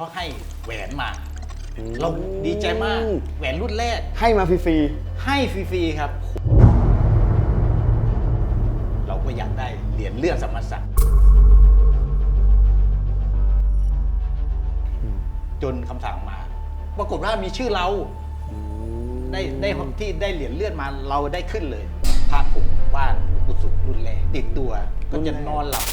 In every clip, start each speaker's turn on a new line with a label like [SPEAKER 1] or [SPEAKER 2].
[SPEAKER 1] เขาให้แหวนมา เราดีใจมาก แหวนรุ่นแรก
[SPEAKER 2] ให้มาฟรี
[SPEAKER 1] ให้ฟรีๆครับ เราก็อยากได้เหรียญเลื่อนสมณศักดิ์จนคำสั่งมา ปรากฏว่ามีชื่อเรา
[SPEAKER 2] ๆ
[SPEAKER 1] ได้ได้ที่ได้เหรียญเลื่อนมาเราได้ขึ้นเลยพระผงว่านหลวงปู่สุขรุ่นแรกติดตัวก็จะนอนหลับ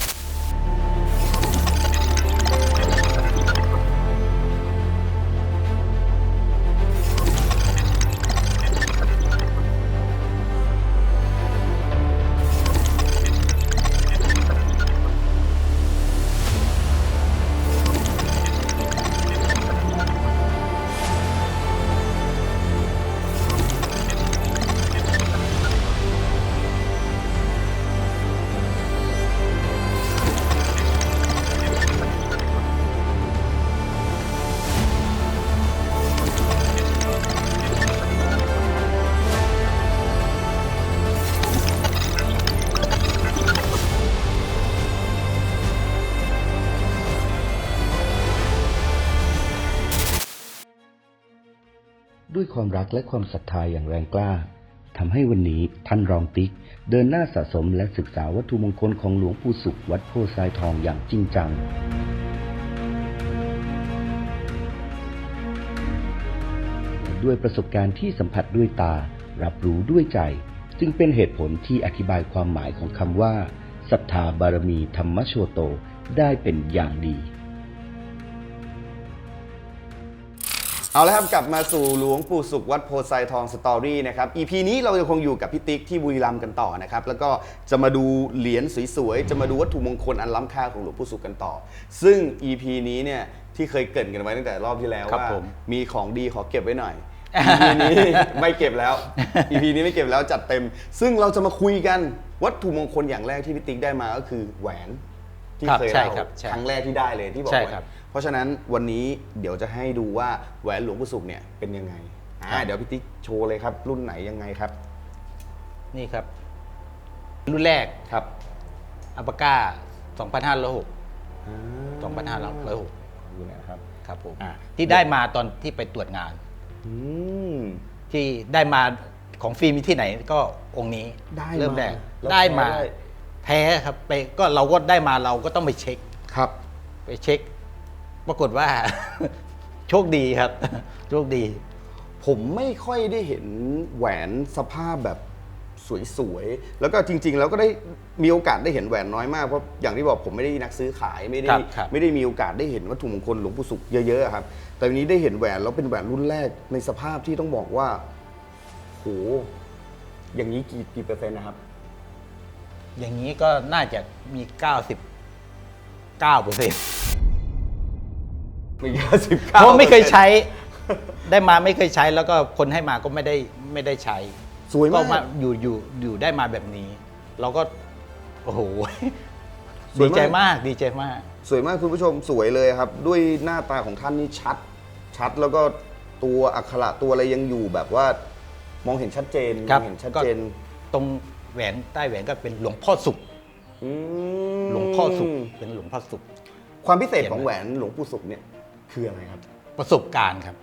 [SPEAKER 3] ความรักและความศรัทธาอย่างแรงกล้าทำให้วันนี้ท่านรองติ๊ก เดินหน้าสะสมและศึกษาวัตถุมงคลของหลวงปู่สุขวัดโพทรายทองอย่างจริงจัง ด้วยประสบการณ์ที่สัมผัสด้วยตา รับรู้ด้วยใจ จึงเป็นเหตุผลที่อธิบายความหมายของคำว่าศรัทธาบารมีธรรมโชโตได้เป็นอย่างดี
[SPEAKER 2] เอาละครับกลับมาสู่หลวงปู่สุขวัดโพไซทองสตอรี่นะครับ EP นี้เราจะคงอยู่กับพี่ติ๊กที่บุรีรัมย์กันต่อนะครับ แล้วก็จะมาดูเหรียญสวยๆ จะมาดูวัตถุมงคลอันล้ำค่าของหลวงปู่สุขกันต่อ ซึ่ง EP นี้เนี่ยที่เคยเกรินกันไว้ตั้งแต่รอบที่แล้ว
[SPEAKER 1] ครับ
[SPEAKER 2] ว่า
[SPEAKER 1] ผม
[SPEAKER 2] มีของดีขอเก็บไว้หน่อย EP นี้ไม่เก็บแล้ว EP นี้ไม่เก็บแล้วจัดเต็ม ซึ่งเราจะมาคุยกันวัตถุมงคลอย่างแรกที่พี่ติ๊กได้มาก็คือแหวน ที่
[SPEAKER 1] ครับ
[SPEAKER 2] เคย
[SPEAKER 1] ใช่
[SPEAKER 2] เล่า
[SPEAKER 1] ครับใช่
[SPEAKER 2] ครั้งแรกที่ได้เลยที่บอก
[SPEAKER 1] ใช่
[SPEAKER 2] ว่า
[SPEAKER 1] ครับ
[SPEAKER 2] เพราะฉะนั้นวันนี้เดี๋ยวจะให้ดูว่าแหวนหลวงปู่สุขเนี่ยเป็นยังไงอ่า
[SPEAKER 1] ครับ
[SPEAKER 2] เดี๋ยวพี่ติ๊กโชว์เลยครับ รุ่นไหนยังไงครับ
[SPEAKER 1] นี่ครับ รุ่นแรก
[SPEAKER 2] ครับ
[SPEAKER 1] อัปปาก้า2506 2506
[SPEAKER 2] ดูหนะครับ
[SPEAKER 1] ครับผม
[SPEAKER 2] อ่า
[SPEAKER 1] ที่ได้มาตอนที่ไปตรวจงาน
[SPEAKER 2] อืม
[SPEAKER 1] ที่ได้มาของฟรีมีที่ไหนก็องค์นี้
[SPEAKER 2] ได้
[SPEAKER 1] เริ่ม
[SPEAKER 2] มา
[SPEAKER 1] แรก
[SPEAKER 2] แล้ว
[SPEAKER 1] ได้มา
[SPEAKER 2] แพ้ได้
[SPEAKER 1] แพ้ครับไปก็เราก็ได้มาเราก็ต้องไปเช็ค
[SPEAKER 2] ครับ
[SPEAKER 1] ไปเช็ค ปรากฏว่า โชคดีครับ โชคดี
[SPEAKER 2] ผมไม่ค่อยได้เห็นแหวนสภาพแบบสวยๆ แล้วก็จริง ๆ แล้วก็ได้มีโอกาสได้เห็นแหวนน้อยมาก เพราะอย่างที่บอกผมไม่ได้นักซื้อขายไม่ได้
[SPEAKER 1] ครับครับ
[SPEAKER 2] ไม่ได้มีโอกาสได้เห็นวัตถุมงคลหลวงปู่สุขเยอะๆอะครับ แต่วันนี้ได้เห็นแหวนแล้วเป็นแหวนรุ่นแรกในสภาพที่ต้องบอกว่าโหอย่างนี้กี่กี่เปอร์เซ็นต์นะครับ
[SPEAKER 1] อย่างนี้ก็น่าจะมี 99เปอร์เซ็นต์
[SPEAKER 2] ไม่เยอะสิบเก้า
[SPEAKER 1] เพราะไม่เคยใช้ ได้มาไม่เคยใช้แล้วก็คนให้มาก็ไม่ได้ไม่ได้ใช้
[SPEAKER 2] สวย
[SPEAKER 1] ก็
[SPEAKER 2] มาก
[SPEAKER 1] มาอยู่อยู่อยู่ได้มาแบบนี้ เราก็ โอ้โห
[SPEAKER 2] สวย
[SPEAKER 1] ดี
[SPEAKER 2] มาก
[SPEAKER 1] ใจมากดีใจมาก
[SPEAKER 2] สวยมากคุณผู้ชมสวยเลยครับ ด้วยหน้าตาของท่านนี่ชัด ชัดแล้วก็ตัวอักขระตัวอะไรยังอยู่แบบว่ามองเห็นชัดเจน
[SPEAKER 1] ครั
[SPEAKER 2] ม
[SPEAKER 1] บ
[SPEAKER 2] องเห็นชัด
[SPEAKER 1] ก็
[SPEAKER 2] เจน
[SPEAKER 1] ตรง แหวนใต้แหวนก็เป็นหลวงพ่อสุข
[SPEAKER 2] อืม
[SPEAKER 1] หลวงพ่อสุขเป็นหลวงพ่อสุข
[SPEAKER 2] ความพิเศษของ
[SPEAKER 1] เขียนไว้
[SPEAKER 2] แหวนหลวงปู่สุขเนี่ยคืออะไรครับ
[SPEAKER 1] ประสบการณ์ครับ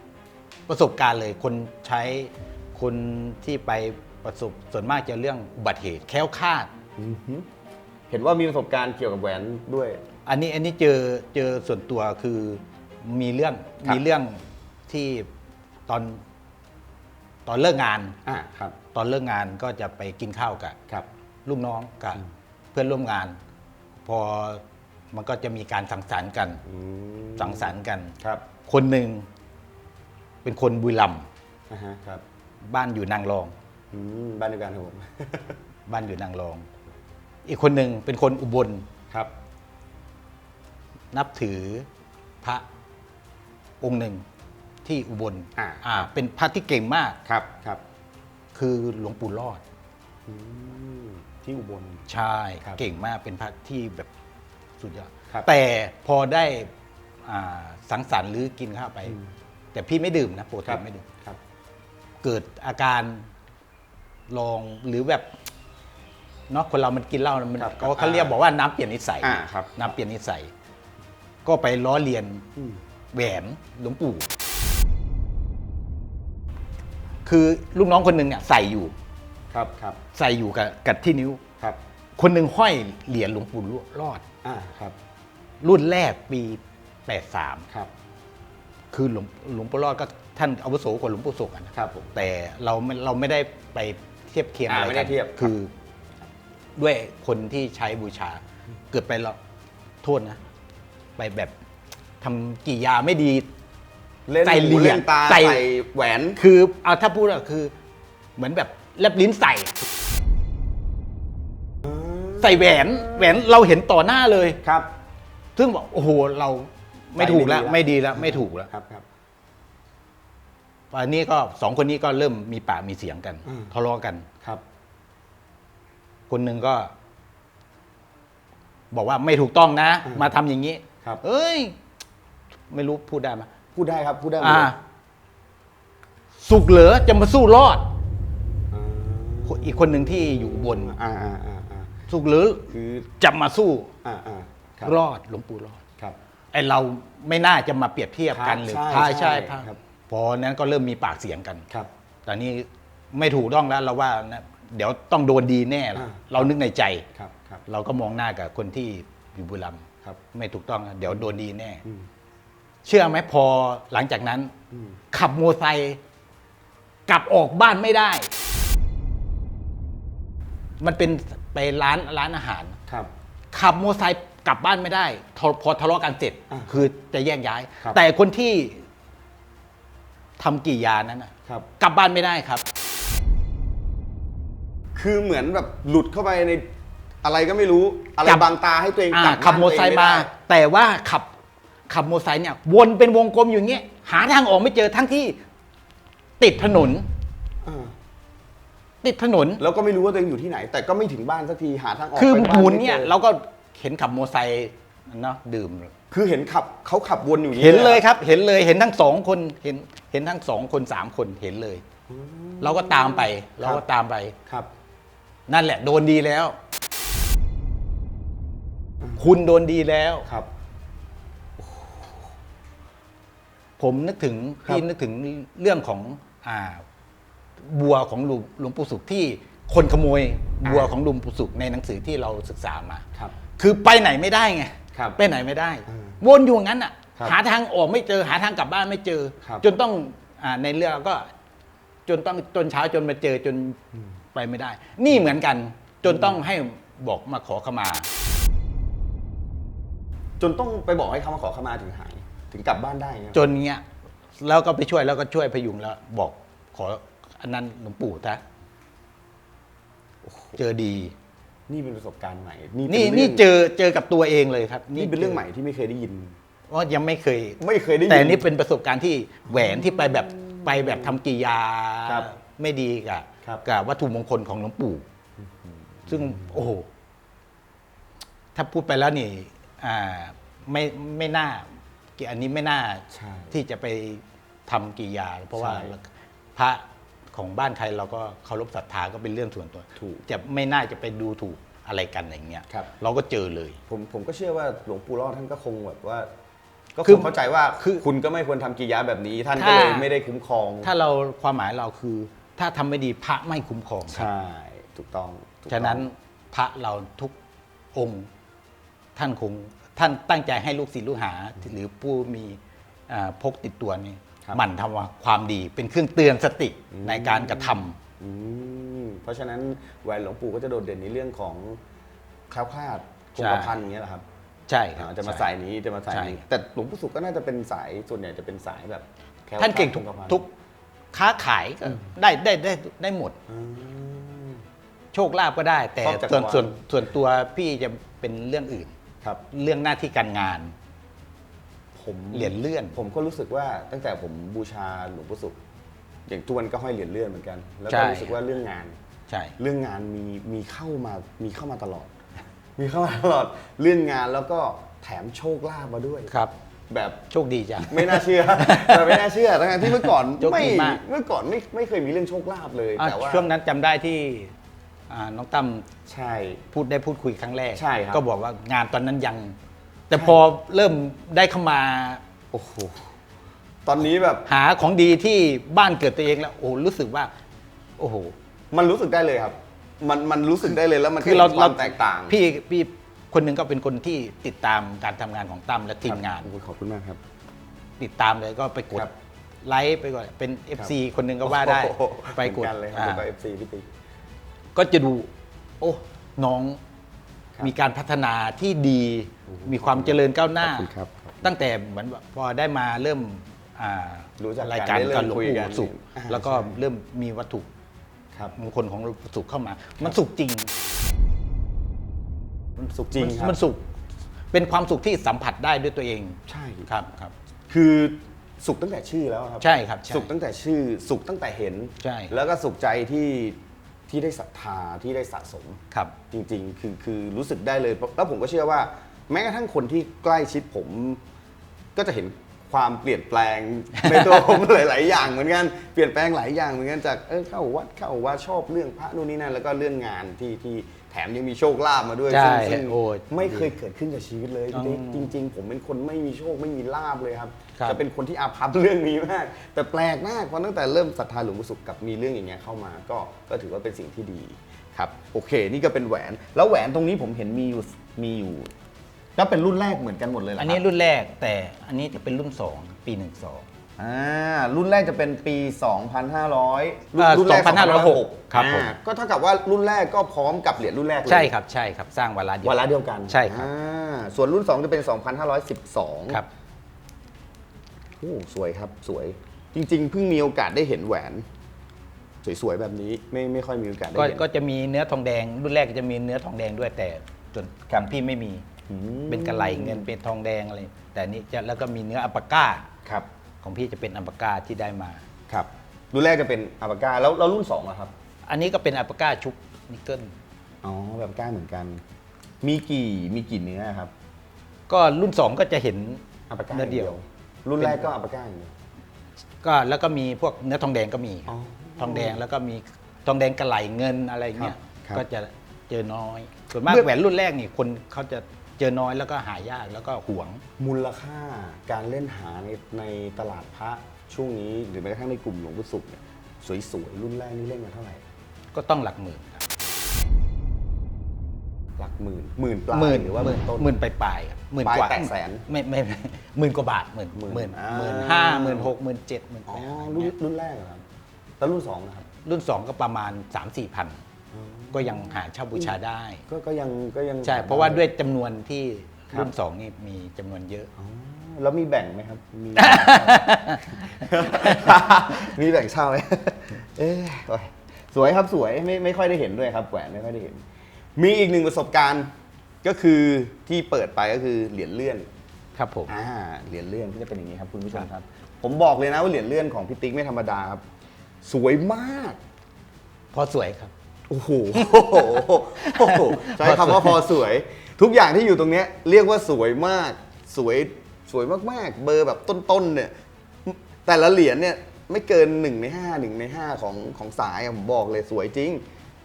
[SPEAKER 1] ประสบการณ์เลยคนใช้คนที่ไปประสบส่วนมากจะเรื่องอุบัติเหตุแคล้วคลาด
[SPEAKER 2] เห็นว่ามีประสบการณ์เกี่ยวกับแหวนด้วย
[SPEAKER 1] อันนี้อันนี้เจอเจอส่วนตัวคือมีเรื่อง
[SPEAKER 2] ครับ
[SPEAKER 1] มีเรื่องที่ตอนตอนเลิกงาน
[SPEAKER 2] อ่าครับ
[SPEAKER 1] ตอนเลิกงานก็จะไปกินข้าวกับ
[SPEAKER 2] ครับ
[SPEAKER 1] ลูกน้องกับเพื่อนร่วมงาน พอมันก็จะมีการสังสรรค์กัน
[SPEAKER 2] อืม
[SPEAKER 1] สังสรรค์กัน
[SPEAKER 2] ครับ
[SPEAKER 1] คนหนึ่งเป็นคนบุรีรัมย์
[SPEAKER 2] อ่าฮะครับ
[SPEAKER 1] บ้านอยู่นางรอง
[SPEAKER 2] อืมบ้านเดียวกันครับผม
[SPEAKER 1] บ้านอยู่นางรอง อีกคนหนึ่งเป็นคนอุบล
[SPEAKER 2] ครับ
[SPEAKER 1] นับถือพระองค์หนึ่งที่อุบล
[SPEAKER 2] อ่า
[SPEAKER 1] อ่าเป็นพระที่เก่งมาก
[SPEAKER 2] ครับครับ
[SPEAKER 1] คือหลวงปู่รอด
[SPEAKER 2] อืมที่อุบล
[SPEAKER 1] ใช่
[SPEAKER 2] ครับ
[SPEAKER 1] เก่งมากเป็นพระที่แบบสุดยอด
[SPEAKER 2] ครับ
[SPEAKER 1] แต่พอได้อ่าสังสรรค์หรือกินข้าวไปแต่พี่ไม่ดื่มนะปกติไม่ดื่ม
[SPEAKER 2] ครับ
[SPEAKER 1] เกิดอาการลองหรือแบบเนาะคนเรามันกินเหล้ามัน
[SPEAKER 2] ครับ
[SPEAKER 1] เขาเขาเรียกบอกว่าน้ำเปลี่ยนนิสัย
[SPEAKER 2] อ่าครับ
[SPEAKER 1] น้ำเปลี่ยนนิสัย ก็ไปล้อเลียน
[SPEAKER 2] อืม
[SPEAKER 1] แหวนหลวงปู่ คือลูกน้องคนหนึ่งเนี่ยใส่อยู่
[SPEAKER 2] ครับครับ
[SPEAKER 1] ใส่อยู่กับกับที่นิ้ว
[SPEAKER 2] ครับ
[SPEAKER 1] คนหนึ่งห้อยเหรียญหลวงปู่รอด
[SPEAKER 2] อ่าครับ
[SPEAKER 1] รุ่นแรกปี 83
[SPEAKER 2] ครับ
[SPEAKER 1] คือหลวงหลวงปู่รอดก็ท่านอาวุโสกว่าหลวงปู่สุขอะนะครับ
[SPEAKER 2] ผม
[SPEAKER 1] แต่เราไม่เราไม่ได้ไปเทียบเคียง
[SPEAKER 2] อ่า
[SPEAKER 1] อะไร
[SPEAKER 2] ไม่ได้
[SPEAKER 1] กัน
[SPEAKER 2] เทียบ
[SPEAKER 1] คือด้วยคนที่ใช้บูชา เกิดไปเราโทษนะ ไปแบบทำกี่ยาไม่ดี
[SPEAKER 2] เล่น
[SPEAKER 1] ใส่เหรียญ
[SPEAKER 2] หูเล่นตา
[SPEAKER 1] ใส่
[SPEAKER 2] ใส่แหวน
[SPEAKER 1] คือเอาถ้าพูดก็คือ เหมือนแบบแลบลิ้นใส่ ใส่แหวนแหวนเราเห็นต่อหน้าเลย
[SPEAKER 2] ครับ
[SPEAKER 1] ซึ่งบอกโอ้โหเราไม่ถูกแล้ว
[SPEAKER 2] ใส่
[SPEAKER 1] ไม่ดีแล้วไม่ถูกแล้ว
[SPEAKER 2] ครับครับ
[SPEAKER 1] อันนี้ก็สองคนนี้ก็เริ่มมีปากมีเสียงกัน
[SPEAKER 2] อืม
[SPEAKER 1] ทะเลาะกัน
[SPEAKER 2] ครับ
[SPEAKER 1] คนหนึ่งก็ บอกว่าไม่ถูกต้องนะมาทำอย่างนี้
[SPEAKER 2] ครับ
[SPEAKER 1] เอ้ย ไม่รู้พูดได้ไหมย
[SPEAKER 2] พูดได้ครับพูดได้หมด
[SPEAKER 1] อ่า
[SPEAKER 2] เลย
[SPEAKER 1] สุกเหรอจะมาสู้รอด
[SPEAKER 2] อ่า
[SPEAKER 1] อีกคนหนึ่งที่อยู่อุบน
[SPEAKER 2] อ่าอ่าอ่าอ่า
[SPEAKER 1] สุกเหรอ
[SPEAKER 2] คือ
[SPEAKER 1] จะมาสู้
[SPEAKER 2] อ่าอ่าครับ
[SPEAKER 1] รอดหลวงปู่รอด
[SPEAKER 2] ครับ
[SPEAKER 1] ไอเราไม่น่าจะมาเปรียบเทียบกัน
[SPEAKER 2] ครับ
[SPEAKER 1] หรือ
[SPEAKER 2] ใช่
[SPEAKER 1] ใช่ใช่
[SPEAKER 2] ใช่
[SPEAKER 1] พระ
[SPEAKER 2] ครับ
[SPEAKER 1] พอนั้นก็เริ่มมีปากเสียงกัน
[SPEAKER 2] ครับ
[SPEAKER 1] แต่นี่ไม่ถูกต้องแล้วเราว่านะเดี๋ยวต้องโดนดีแน่ละ
[SPEAKER 2] อ่า
[SPEAKER 1] เรานึกในใจ
[SPEAKER 2] ครับครับ
[SPEAKER 1] เราก็มองหน้ากับคนที่อยู่บุรีรัมย์
[SPEAKER 2] ครับ
[SPEAKER 1] ไม่ถูกต้องนะเดี๋ยวโดนดีแน่
[SPEAKER 2] อืม
[SPEAKER 1] เชื่อไหมพอหลังจากนั้น
[SPEAKER 2] อืม
[SPEAKER 1] ขับมอเตอร์ไซค์กลับออกบ้านไม่ได้ มันเป็นไปร้านร้านอาหาร
[SPEAKER 2] ครับ
[SPEAKER 1] ขับมอเตอร์ไซค์กลับบ้านไม่ได้ทอพอทะเลาะกันเสร็จ
[SPEAKER 2] อ่า
[SPEAKER 1] คือจะแยกย้าย
[SPEAKER 2] ครับ
[SPEAKER 1] แต่คนที่ทำกี่ยานั้นนะครับ กลับบ้านไม่ได้ครับ
[SPEAKER 2] คือเหมือนแบบหลุดเข้าไปในอะไรก็ไม่รู้ อะไร
[SPEAKER 1] กลับ
[SPEAKER 2] บังตาให้ตัวเอง
[SPEAKER 1] อ่าก
[SPEAKER 2] ลับ
[SPEAKER 1] ขับมอเตอร์ไซค์มา
[SPEAKER 2] บ้นตัวเองไได้
[SPEAKER 1] แต่ว่าขับ ขับมอเตอร์ไซค์เนี่ยวนเป็นวงกลมอยู่อย่างเงี้ยหาทางออกไม่เจอทั้งที่ติดถนน
[SPEAKER 2] อ่า
[SPEAKER 1] ติดถนน
[SPEAKER 2] แล้วก็ไม่รู้ว่าตัวเองอยู่ที่ไหน แต่ก็ไม่ถึงบ้านสักทีหาทางออก
[SPEAKER 1] คือ
[SPEAKER 2] ไป
[SPEAKER 1] ห
[SPEAKER 2] บ้า
[SPEAKER 1] มุน
[SPEAKER 2] ไม่
[SPEAKER 1] เนี่ย
[SPEAKER 2] จอ
[SPEAKER 1] เราก็เห็นขับมอเตอร์ไซค์เนาะดื่ม
[SPEAKER 2] คือเห็นขับเขาขับวนอยู่อย่าง
[SPEAKER 1] เห็นเลย
[SPEAKER 2] อะ
[SPEAKER 1] ครับ เห็นเลยเห็นทั้งสองคนเห็นเห็นทั้งสองคนสามคนเห็นเลย เราก็ตามไปเราก็ตามไป
[SPEAKER 2] ครับ
[SPEAKER 1] นั่นแหละ โดนดีแล้ว คุณโดนดีแล้ว
[SPEAKER 2] ครับ
[SPEAKER 1] ผมนึกถึง
[SPEAKER 2] ครับ
[SPEAKER 1] พี่นึกถึงเรื่องของอ่าบัวของหลวงหลวงปู่สุขที่คนขโมยบัวของหลวงปู่สุขในหนังสือที่เราศึกษามา
[SPEAKER 2] ครับ
[SPEAKER 1] คือไปไหนไม่ได้ไง
[SPEAKER 2] ครับ
[SPEAKER 1] ไปไหนไม่ได้
[SPEAKER 2] อืม
[SPEAKER 1] วนอยู่อย่างนั้นอะ
[SPEAKER 2] ครับ
[SPEAKER 1] หาทางออกไม่เจอหาทางกลับบ้านไม่เจอ
[SPEAKER 2] ครับ
[SPEAKER 1] จนต้องอาในเรื่องก็ จนต้องจนเช้าจนมาเจอจนไปไม่ได้ นี่เหมือนกัน จนต้องให้บอกมาขอขมา
[SPEAKER 2] จนต้องไปบอกให้เขามาขอขมาถึงหาย ถึงกลับบ้านได้เงี้ย
[SPEAKER 1] จนเงี้ยแล้วก็ไปช่วยแล้วก็ช่วยพยุงแล้ว บอกขออันนั้นหลวงปู่ซะเจอดี
[SPEAKER 2] นี่เป็นประสบการณ์ใหม่
[SPEAKER 1] นี่
[SPEAKER 2] เป็
[SPEAKER 1] นี่
[SPEAKER 2] รื่อง
[SPEAKER 1] เจอเจอกับตัวเองเลยครับ
[SPEAKER 2] นี่เป็นเรื่องใหม่ที่ไม่เคยได้ยิน
[SPEAKER 1] ว่ายังไม่เคย
[SPEAKER 2] ไม่เคยได้ยิน
[SPEAKER 1] แต่นี่เป็นประสบการณ์ที่แหวนที่ไปแบบไปแบบทำกิยา
[SPEAKER 2] ครับ
[SPEAKER 1] ไม่ดีกับ
[SPEAKER 2] ครับ
[SPEAKER 1] กับวัตถุมงคลของหลวงปู่ ซึ่งโอ้โหถ้าพูดไปแล้วนี่ อ่า ไม่ไม่น่า อันนี้ไม่น่า
[SPEAKER 2] ใช่
[SPEAKER 1] ที่จะไปทำกิยา เพราะว่า
[SPEAKER 2] ใช่
[SPEAKER 1] พระของบ้านใครเราก็เคารพศรัทธาก็เป็นเรื่องส่วนตัว
[SPEAKER 2] ถูก
[SPEAKER 1] จะไม่น่าจะไปดูถูกอะไรกันอย่างเงี้ย
[SPEAKER 2] ครับ
[SPEAKER 1] เราก็เจอเลย
[SPEAKER 2] ผมผมก็เชื่อว่าหลวงปู่รอดท่านก็คงแบบว่า ก็
[SPEAKER 1] คื
[SPEAKER 2] ค
[SPEAKER 1] อ
[SPEAKER 2] งเข้าใจว่า
[SPEAKER 1] คือ
[SPEAKER 2] คุณก็ไม่ควรทำกิริยาแบบนี้ ท่านก็
[SPEAKER 1] ถ้า
[SPEAKER 2] เลยไม่ได้คุ้มครอง
[SPEAKER 1] ถ้าเราความหมายเราคือ ถ้าทำไม่ดีพระไม่คุ้มครอง
[SPEAKER 2] ใช่ถูกต้องถูกต้อง
[SPEAKER 1] ฉะนั้นพระเราทุกองค์ท่านคง ท่านตั้งใจให้ลูกศิษย์ลูกหา หรือผู้มีอ่าพกติดตัวนี่หมั่นทำความดี เป็นเครื่องเตือนสติในการกระทำ
[SPEAKER 2] อืมเพราะฉะนั้นแหวนหลวงปู่ก็จะโดดเด่นในเรื่องของแคล้วคลาดคงกระพันอย่างเงี้ยเหรอครับ
[SPEAKER 1] ใช่ครับ
[SPEAKER 2] อ่าจะมา
[SPEAKER 1] ใช่
[SPEAKER 2] สายนี้จะมาสาย
[SPEAKER 1] ใช่
[SPEAKER 2] นี้แต่หลวงปู่สุขก็น่าจะเป็นสายส่วนใหญ่จะเป็นสายแบบแคล้ว
[SPEAKER 1] ท่านเก่งทุก
[SPEAKER 2] คลดคระพัน
[SPEAKER 1] ทุกค้าขายก็ได้ได้ได้ได้หมด
[SPEAKER 2] อืม
[SPEAKER 1] โชคลาภก็ได้ แต่
[SPEAKER 2] ครอบจักร
[SPEAKER 1] ส่วน
[SPEAKER 2] วาล
[SPEAKER 1] ส่วนส่วนตัวพี่จะเป็นเรื่องอื่น
[SPEAKER 2] ครับ
[SPEAKER 1] เรื่องหน้าที่การงาน
[SPEAKER 2] ผม
[SPEAKER 1] เหรียญเลื่อน
[SPEAKER 2] ผมก็รู้สึกว่าตั้งแต่ผมบูชาหลวงปู่สุขอย่างทุกวันก็ห้อยเหรียญเลื่อนเหมือนกัน แล้ว
[SPEAKER 1] ใช่
[SPEAKER 2] ก็รู้สึกว่าเรื่องงาน
[SPEAKER 1] ใช่
[SPEAKER 2] เรื่องงานมีมีเข้ามามีเข้ามาตลอด มีเข้ามาตลอดเรื่องงานแล้วก็แถมโชคลาภมาด้วย
[SPEAKER 1] ครับ
[SPEAKER 2] แบบ
[SPEAKER 1] โชคดีจัง
[SPEAKER 2] ไม่น่าเชื่อแต่ไม่น่าเชื่อทั้งๆที่เมื่อก่อน
[SPEAKER 1] โชค
[SPEAKER 2] ไม่
[SPEAKER 1] ดีมาก
[SPEAKER 2] เมื่อก่อนไม่ไม่เคยมีเรื่องโชคลาภเลย
[SPEAKER 1] อะ
[SPEAKER 2] แต่ว่า
[SPEAKER 1] ช่วงนั้นจำได้ที่ อ่าน้องตั้ม
[SPEAKER 2] ใช่
[SPEAKER 1] พูดได้พูดคุยครั้งแรก
[SPEAKER 2] ใช่ครับ
[SPEAKER 1] ก็บอกว่างานตอนนั้นยัง แต่พอเริ่มได้เข้ามา
[SPEAKER 2] โอ้โห ตอนนี้แบบ
[SPEAKER 1] หาของดีที่บ้านเกิดตัวเองแล้วโอ้รู้สึกว่า โอ้โห
[SPEAKER 2] มันรู้สึกได้เลยครับ มันมันรู้สึกได้เลยแล้วมัน
[SPEAKER 1] คือเรา
[SPEAKER 2] ห็นความแตกต่าง
[SPEAKER 1] พี่พี่คนหนึ่งก็เป็นคนที่ติดตามการทำงานของตั้มและทีมงาน
[SPEAKER 2] โอ้โหขอบคุณมากครับ
[SPEAKER 1] ติดตามเลยก็ไปกด
[SPEAKER 2] ครับ
[SPEAKER 1] ไลค์ไปก่อนเป็น FC คนหนึ่งก็ว่าได้
[SPEAKER 2] โอ้โห
[SPEAKER 1] ไปกด
[SPEAKER 2] เหมือนนเลยครับ
[SPEAKER 1] อ่า
[SPEAKER 2] ผมกับเอฟซีพี่ติ๊ก
[SPEAKER 1] ก็จะดู โอ้ น้อง
[SPEAKER 2] ครับ
[SPEAKER 1] มีการพัฒนาที่ดี มีความเจริญก้าวหน้า
[SPEAKER 2] ขอบคุณครับ
[SPEAKER 1] ตั้งแต่เหมือนพอได้มาเริ่มอ่า
[SPEAKER 2] รู้จักกัน
[SPEAKER 1] รายการ
[SPEAKER 2] ได้เริ่ม
[SPEAKER 1] การหลวง
[SPEAKER 2] คุย
[SPEAKER 1] ปู่
[SPEAKER 2] กัน
[SPEAKER 1] สุข
[SPEAKER 2] อ่า
[SPEAKER 1] แล้วก็
[SPEAKER 2] ใช่
[SPEAKER 1] เริ่มมีวัตถุ
[SPEAKER 2] ครับ
[SPEAKER 1] มงคลของหลวงปู่สุขเข้ามา มันสุขจริง
[SPEAKER 2] มันสุขจริงครับ
[SPEAKER 1] มันสุข เป็นความสุขที่สัมผัสได้ด้วยตัวเอง
[SPEAKER 2] ใช่
[SPEAKER 1] ครับครับ
[SPEAKER 2] คือสุขตั้งแต่ชื่อแล้วครับ
[SPEAKER 1] ใช่ครับใช่
[SPEAKER 2] สุขตั้งแต่ชื่อ สุขตั้งแต่เห็น
[SPEAKER 1] ใช่
[SPEAKER 2] แล้วก็สุขใจที่ ที่ได้ศรัทธาที่ได้สะสม
[SPEAKER 1] ครับ
[SPEAKER 2] จริงๆ คือคือรู้สึกได้เลย แล้วผมก็เชื่อว่า แม้กระทั่งคนที่ใกล้ชิดผม ก็จะเห็นความเปลี่ยนแปลงในตัวผม หลาย ๆ อย่างเหมือนกันเปลี่ยนแปลงหลายอย่างเหมือนกันจากเออเข้าวัดเข้าว่าชอบเรื่องพระนู่นนี่นั่นแล้วก็เรื่องงานที่ที่ แถมยังมีโชคลาภมาด้วย
[SPEAKER 1] ใช่
[SPEAKER 2] ซึ่งซึ่ง
[SPEAKER 1] โอ้ย
[SPEAKER 2] ไม่เคยเกิดขึ้นกับชีวิตเลยพี่ติ๊ก
[SPEAKER 1] อืม
[SPEAKER 2] จริง ๆ ผมเป็นคนไม่มีโชคไม่มีลาบเลยครับ
[SPEAKER 1] ครับ
[SPEAKER 2] จะเป็นคนที่อาภัพเรื่องนี้มาก แต่แปลกมากเพราะตั้งแต่เริ่มศรัทธาหลวงปู่ศุกร์กับมีเรื่องอย่างเงี้ยเข้ามาก็ก็ถือว่าเป็นสิ่งที่ดีครับโอเค นี่ก็เป็นแหวนแล้วแหวนตรงนี้ผมเห็นมีอยู่มีอยู่ก็เป็นรุ่นแรกเหมือนกันหมดเลยเหรอ
[SPEAKER 1] อั
[SPEAKER 2] อั
[SPEAKER 1] นนี้รุ่นแรกแต่อันนี้จะเป็นรุ่นสองปีหนึ่งส อง
[SPEAKER 2] อ่ารุ่นแรกจะเป็นปี 2,500
[SPEAKER 1] อ่า
[SPEAKER 2] รุ่นแรก
[SPEAKER 1] 2506ครับผม
[SPEAKER 2] อ่าก็เท่ากับว่ารุ่นแรกก็พร้อมกับเหรียญรุ่นแรกเลย
[SPEAKER 1] ใช่ครับใช่ครับสร้างเวลาเดียว
[SPEAKER 2] วาระเดียวกัน
[SPEAKER 1] ใช่ครับ
[SPEAKER 2] อ่าส่วนรุ่น 2 จะเป็น 2,512
[SPEAKER 1] ครับ
[SPEAKER 2] โอ้สวยครับสวยจริงๆ เพิ่งมีโอกาสได้เห็นแหวน สวยๆ แบบนี้ไม่ไม่ค่อยมีโอกาสได้
[SPEAKER 1] ก็
[SPEAKER 2] เห็น
[SPEAKER 1] ก็จะมีเนื้อทองแดง รุ่นแรกจะมีเนื้อทองแดงด้วยแต่ส่วนของพี่ไม่มี
[SPEAKER 2] อืม
[SPEAKER 1] เป็นกระไหลเงินเป็นทองแดงอะไรแต่อันนี้จะแล้วก็มีเนื้ออัปปาก้า
[SPEAKER 2] ครับ
[SPEAKER 1] ของพี่จะเป็นอัปปาก้าที่ได้มา
[SPEAKER 2] ครับรุ่นแรกจะเป็นอาบาก้าแล้วแล้วรุ่น2อะครับ
[SPEAKER 1] อันนี้ก็เป็นอัปปาก้าชุบนิกเกิล
[SPEAKER 2] อ๋อแบบก้าเหมือนกัน มีกี่มีกี่เนื้อครับ
[SPEAKER 1] ก็รุ่นสองก็จะเห็น
[SPEAKER 2] อาบาก้า
[SPEAKER 1] เนื้อเดียว
[SPEAKER 2] รุ่นแรกก็อาบาก้าอย่างเดียว
[SPEAKER 1] ก็แล้วก็มีพวกเนื้อทองแดงก็มี
[SPEAKER 2] อ๋อ
[SPEAKER 1] ทองแดงแล้วก็มีทองแดงกระไหลเงินอะไรเงี้ย
[SPEAKER 2] ครับ
[SPEAKER 1] ก็จะเจอน้อยส่วนมาก
[SPEAKER 2] เมื่อ
[SPEAKER 1] แหวนรุ่นแรกนี่คนเขาจะ เจอน้อยแล้วก็หายากแล้วก็หวง
[SPEAKER 2] มูลค่าการเล่นหาในในตลาดพระช่วงนี้ หรือแม้กระทั่งในกลุ่มหลวงปู่ศุกร์เนี่ยสวยๆรุ่นแรกนี่เล่นกันเท่าไหร่
[SPEAKER 1] ก็ต้องหลักหมื่นครับ
[SPEAKER 2] หลักหมื่นหมื่นปลาย
[SPEAKER 1] หมื่น
[SPEAKER 2] หรือว่า
[SPEAKER 1] หมื่น
[SPEAKER 2] ต้น
[SPEAKER 1] หมื่นไปปลายๆครับหมื่น
[SPEAKER 2] ปลาย
[SPEAKER 1] กว่า
[SPEAKER 2] แตะแสน
[SPEAKER 1] ไม่ไม่ไม่หมื่นกว่าบาทหมื่น
[SPEAKER 2] หมื่น
[SPEAKER 1] หมื่น
[SPEAKER 2] อ่า
[SPEAKER 1] หมื่นห้าหมื่นหกหมื่นเจ็ดหมื่น
[SPEAKER 2] อ๋อ
[SPEAKER 1] แปด
[SPEAKER 2] รุ่นรุ่นแรกเหรอครับแล้วรุ่นสองนะครับ
[SPEAKER 1] รุ่นสองก็ประมาณ3 4มสี่พัน ก็ยังหาเช่าบูชาได้
[SPEAKER 2] ก็ก็ยังก็ยัง
[SPEAKER 1] ใช่ เพราะว่าด้วยจำนวนที่
[SPEAKER 2] ครับ
[SPEAKER 1] รุ่นสองนี่มีจำนวนเยอะ
[SPEAKER 2] อ๋อแล้วมีแบ่งไหมครับ มี มีแบ่งเช่าไหมเอ๊ะโอ้ยสวยครับสวยไม่ไม่ค่อยได้เห็นด้วยครับแหวนไม่ค่อยได้เห็น มีอีกหนึ่งประสบการณ์ก็คือที่เปิดไปก็คือเหรียญเลื่อน
[SPEAKER 1] ครับผม
[SPEAKER 2] อ่าเหรียญเลื่อนก็จะเป็นอย่างนี้ครับคุณผู้ชมครับ ผมบอกเลยนะว่าเหรียญเลื่อนของพี่ติ๊กไม่ธรรมดาครับ สวยมาก
[SPEAKER 1] พอสวยครับ
[SPEAKER 2] โอ้โหโอ้โหใช้คำว่าพอสวย ทุกอย่างที่อยู่ตรงเนี้ยเรียกว่าสวยมากสวยสวยมากๆ เบอร์แบบต้นๆเนี่ยแต่ละเหรียญเนี่ยไม่เกินหนึ่งในห้าหนึ่งในห้าของของสายอะผมบอกเลยสวยจริง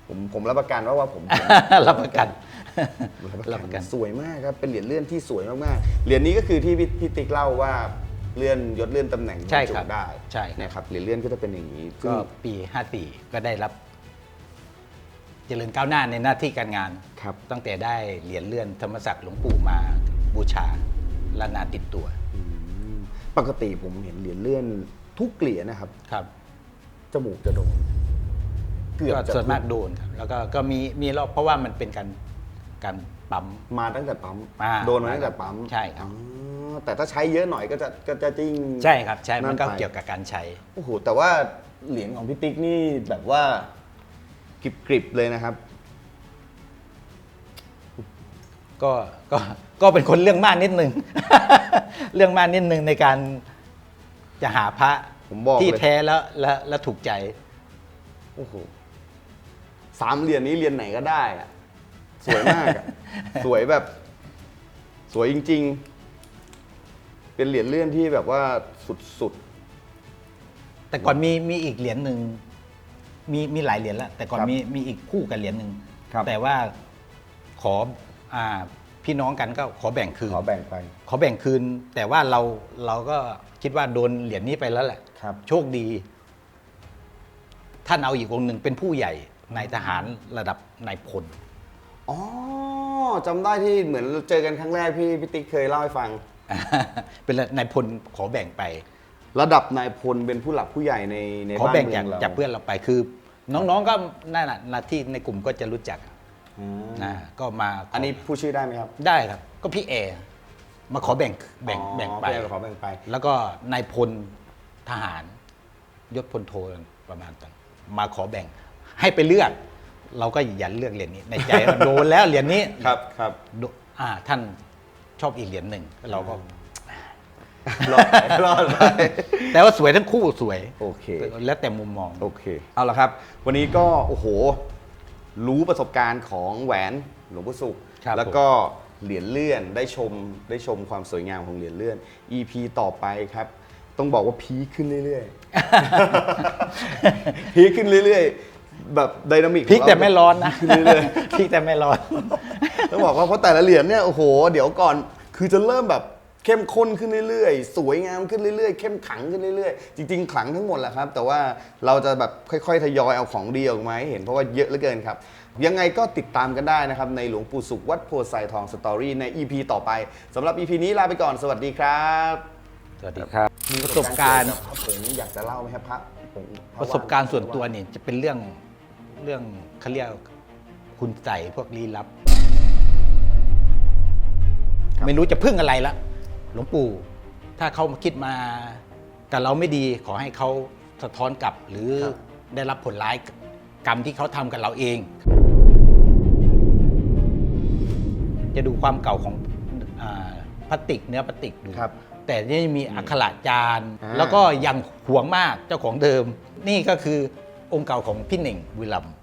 [SPEAKER 2] ผมผมรับประกันว่าว่าผมผม
[SPEAKER 1] รับประกัน
[SPEAKER 2] รั
[SPEAKER 1] รั
[SPEAKER 2] บบป
[SPEAKER 1] ประระ
[SPEAKER 2] กั
[SPEAKER 1] กันน
[SPEAKER 2] สวยมากครับเป็นเหรียญเลื่อนที่สวยมากๆเหรียญนี้ก็คือที่พี่พี่ติ๊กเล่าว่าเลื่อนยศเลื่อนตำแหน่ง
[SPEAKER 1] ใช่ครับ
[SPEAKER 2] บรรจุได้
[SPEAKER 1] ใช่ครับ
[SPEAKER 2] เนะครับเหรียญเลื่อนก็จะเป็นอย่างนี้ซึ่
[SPEAKER 1] ก็
[SPEAKER 2] ง
[SPEAKER 1] ปี 54 ก็ได้รับ เจริญก้าวหน้าในหน้าที่การงาน
[SPEAKER 2] ครับ
[SPEAKER 1] ตั้งแต่ได้เหรียญเลื่อนธรรมศักดิ์หลวงปู่มาบูชาและนาติดตัว
[SPEAKER 2] อืมปกติผมเห็นเหรียญเลื่อนทุกเหรียญนะครับ
[SPEAKER 1] ครับ
[SPEAKER 2] จมูกจะโดนเกือบ
[SPEAKER 1] ก็
[SPEAKER 2] จะ
[SPEAKER 1] ส่วนมากโดนครับแล้วก็ก็มีมีรอบเพราะว่ามันเป็นการการปั๊ม
[SPEAKER 2] มาตั้งแต่ปั๊ม
[SPEAKER 1] มา
[SPEAKER 2] โดนมาตั้งแต่ปั๊ม
[SPEAKER 1] ใช่ครับ
[SPEAKER 2] อ๋อแต่ถ้าใช้เยอะหน่อยก็จะก็จะจริง
[SPEAKER 1] ใช่ครับ ใช่มันก็
[SPEAKER 2] ไป
[SPEAKER 1] เกี่ยวกับการใช้
[SPEAKER 2] โอ้โหแต่ว่าเหรียญของพี่ติ๊กนี่แบบว่า กริบกริบๆเลยนะครับ
[SPEAKER 1] ก็ก็ก็เป็นคนเรื่องมากนิดนึง เรื่องมากนิดนึงในการจะหาพระ
[SPEAKER 2] ผมบอก
[SPEAKER 1] ที่
[SPEAKER 2] เลย
[SPEAKER 1] แท้แล้วและและถูกใจ
[SPEAKER 2] โอ้โหสามเหรียญนี้เหรียญไหนก็ได้อะสวยมากอะ สวยแบบ สวยจริง ๆ เป็นเหรียญเลื่อนที่แบบว่าสุด
[SPEAKER 1] แต่ก่อนมีมีอีกเหรียญหนึ่ง มีมีหลายเหรียญแล้วแต่ก่อน
[SPEAKER 2] ครับ
[SPEAKER 1] มีมีอีกคู่กับเหรียญหนึ่ง
[SPEAKER 2] ครับ
[SPEAKER 1] แต่ว่าขออ่าพี่น้องกันก็ขอแบ่งคืน
[SPEAKER 2] ๆขอแบ่งไป
[SPEAKER 1] ขอแบ่งคืน แต่ว่าเราเราก็คิดว่าโดนเหรียญนี้ไปแล้วแหละ
[SPEAKER 2] ครับ
[SPEAKER 1] โชคดี ท่านเอาอีกองค์หนึ่งเป็นผู้ใหญ่ในทหารระดับนายพล
[SPEAKER 2] อ๋อจำได้ที่เหมือนเจอกันครั้งแรกพี่พี่ติ๊กเคยเล่าให้ฟัง
[SPEAKER 1] เป็นนายพลขอแบ่งไป
[SPEAKER 2] ระดับนายพลเป็นผู้หลักผู้ใหญ่ในใน
[SPEAKER 1] ขอ
[SPEAKER 2] บ้าน
[SPEAKER 1] แบ่ง
[SPEAKER 2] เมื
[SPEAKER 1] จา
[SPEAKER 2] อกงเรา
[SPEAKER 1] จากเพื่อนเราไปคือ น้องๆก็นั่นแหละหน้าที่ในกลุ่มก็จะรู้จัก
[SPEAKER 2] อืม
[SPEAKER 1] นะก็มาข
[SPEAKER 2] อันนี้พูดชื่อได้ไหมครับ
[SPEAKER 1] ได้ครับ ก็พี่แอร์มาขอแบ่งแบ่ง
[SPEAKER 2] อ๋อ
[SPEAKER 1] แบ่งไป
[SPEAKER 2] พี่แอร์ขอแบ่งไป
[SPEAKER 1] แล้วก็นายพลทหารยศพลโทประมาณนั้นมาขอแบ่งให้ไปเลือก เราก็อย่าเลือกเหรียญนี้ในใจว่าโดนแล้วเหรียญนี้
[SPEAKER 2] ครับครับ
[SPEAKER 1] โดอ่าท่านชอบอีกเหรียญหนึ่งเราก็
[SPEAKER 2] รอดไปรอดไป
[SPEAKER 1] แต่ว่าสวยทั้งคู่สวย
[SPEAKER 2] โอเค
[SPEAKER 1] แล้วแต่มุมมอง
[SPEAKER 2] โอเค เอาละครับ วันนี้ก็โอ้โห รู้ประสบการณ์ของแหวนหลวงพ่อสุข
[SPEAKER 1] ครับ
[SPEAKER 2] แล้วก็เหรียญเลื่อนได้ชมได้ชมความสวยงามของเหรียญเลื่อน EP ต่อไปครับ ต้องบอกว่าพีคขึ้นเรื่อยๆ พีคขึ้นเรื่อยๆ แบบไดนามิก
[SPEAKER 1] พริกแต่ไม่ร้อนนะ
[SPEAKER 2] ขึ้นเรื่อย
[SPEAKER 1] พริกแต่ไม่ร้อน
[SPEAKER 2] ๆต้องบอกว่าเพราะแต่ละเหรียญเนี่ยโอ้โห เดี๋ยวก่อนคือจะเริ่มแบบ เข้มข้นขึ้นเรื่อยๆ สวยงามขึ้นเรื่อยๆ เข้มขลังขึ้นเรื่อยๆ จริงๆ ขลังทั้งหมดแหละครับ แต่ว่าเราจะแบบค่อยๆ ทยอยเอาของดีออกมาให้เห็นเพราะว่าเยอะเหลือเกินครับ ยังไงก็ติดตามกันได้นะครับ ในหลวงปู่สุขวัดโพไซทองสตอรี่ใน EP ต่อไปสำหรับ EP นี้ลาไปก่อนสวัสดีครับ
[SPEAKER 1] สวัสดีครับ มีประสบการณ์
[SPEAKER 2] พระผงอยากจะเล่าไหมครับพระผงพ
[SPEAKER 1] ประสบการณ์ส่วนตัวนี่จะเป็นเรื่องเรื่องเขาเรียกคุณใส่พวกลี้ลับ ไม่รู้จะพึ่งอะไรละ หลวงปู่ ถ้าเขามาคิดมากับเราไม่ดีขอให้เขาสะท้อนกลับหรือได้รับผลร้ายกรรมที่เขาทำกับเราเอง จะดูความเก่าของอาพลาสติกเนื้อพลาสติกดู
[SPEAKER 2] ครับ
[SPEAKER 1] แต่นี่มีอักขระจาน
[SPEAKER 2] อ่า
[SPEAKER 1] แล้วก็ยังหวงมากเจ้าของเดิม นี่ก็คือองค์เก่าของพี่เหน่งบุรีรัมย์